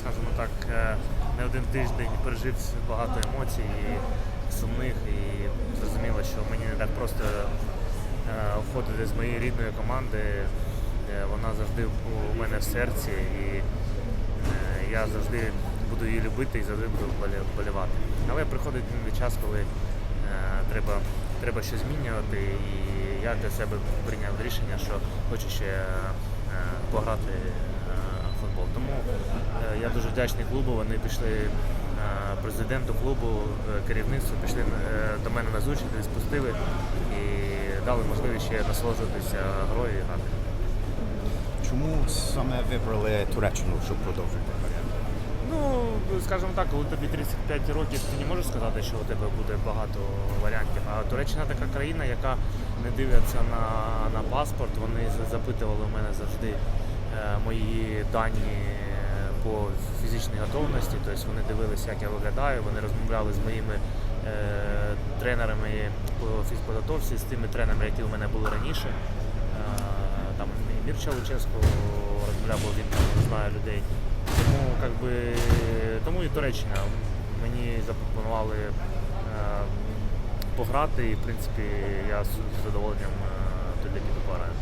скажімо так, е, не один тиждень пережив багато емоцій і сумних, і зрозуміло, що мені не так просто е, входити з моєї рідної команди. Е, Вона завжди у мене в серці, і я завжди буду її любити і завжди буду вболі- вболівати. Але приходить час, коли треба, треба щось змінювати, і я для себе прийняв рішення, що хочу ще пограти в футбол. Тому я дуже вдячний клубу. Вони пішли е, президенту клубу, е, керівництву, пішли е, до мене на зустріч, спустили і дали можливість ще насолоджуватися грою і грати. Чому саме вибрали Туреччину, щоб продовжити кар'єру? Ну, скажімо так, коли тобі 35 років, ти не можеш сказати, що у тебе буде багато варіантів. А Туреччина така країна, яка не дивиться на, на паспорт. Вони запитували у мене завжди мої дані по фізичній готовності. Тобто вони дивилися, як я виглядаю, вони розмовляли з моїми е, тренерами по фізподготовці, з тими тренерами, які у мене були раніше. Е, Там Мірча Луческо розмовляв, бо він знає людей. Тому, как би, тому і Туреччина. Мені запропонували е, пограти, і в принципі я з з задоволеннем е, туди піду пограю.